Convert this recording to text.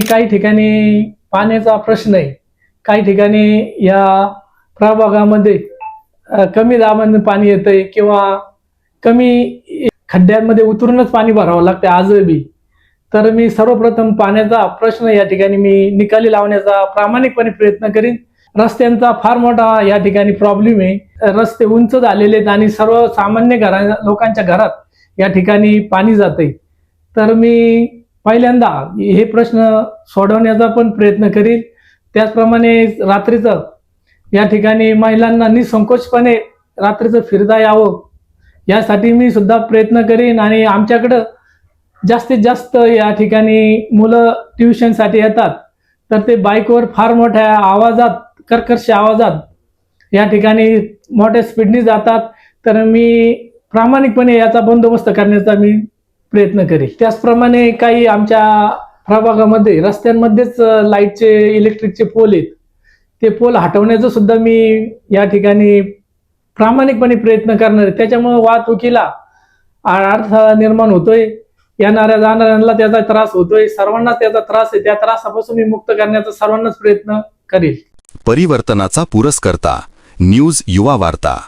काही ठिकाणी पाण्याचा प्रश्न आहे. काही ठिकाणी या प्रभागामध्ये कमी दाबाने पाणी येतंय किंवा कमी खड्ड्यांमध्ये उतरूनच पाणी भरावं लागतं आजही तर मी सर्वप्रथम पाण्याचा प्रश्न या ठिकाणी मी निकाली लावण्याचा प्रामाणिकपणे प्रयत्न करीन. रस्त्यांचा फार मोठा या ठिकाणी प्रॉब्लेम आहे. रस्ते उंच झालेले आहेत आणि सर्वसामान्य घरा लोकांच्या घरात या ठिकाणी पाणी जाते तर मी पहिल्यांदा हे प्रश्न सोडवण्याचा पण प्रयत्न करीन त्याचप्रमाणे रात्रीचं या ठिकाणी महिलांना निसंकोचपणे रात्रीचं फिरता यावं यासाठी मी सुद्धा प्रयत्न करीन. आणि आमच्याकडं जास्तीत जास्त या ठिकाणी मुलं ट्युशनसाठी येतात तर ते बाईकवर फार मोठ्या आवाजात कर्कश आवाजात या ठिकाणी मोठ्या स्पीडनी जातात. तर मी प्रामाणिकपणे याचा बंदोबस्त करण्याचा मी प्रयत्न करेल त्याचप्रमाणे काही आमच्या प्रभागामध्ये रस्त्यांमध्येच लाईटचे इलेक्ट्रिकचे पोल आहेत. ते पोल हटवण्याचं सुद्धा मी या ठिकाणी प्रामाणिकपणे प्रयत्न करणार आहे. त्याच्यामुळे वाहतुकीला अडथळा निर्माण होतोय. येणाऱ्या जाणाऱ्यांना त्याचा त्रास होतोय. सर्वांना त्याचा त्रास आहे. त्या त्रासापासून मी मुक्त करण्याचा सर्वांनाच प्रयत्न करेल. परिवर्तनाचा पुरस्कर्ता न्यूज युवा वार्ता.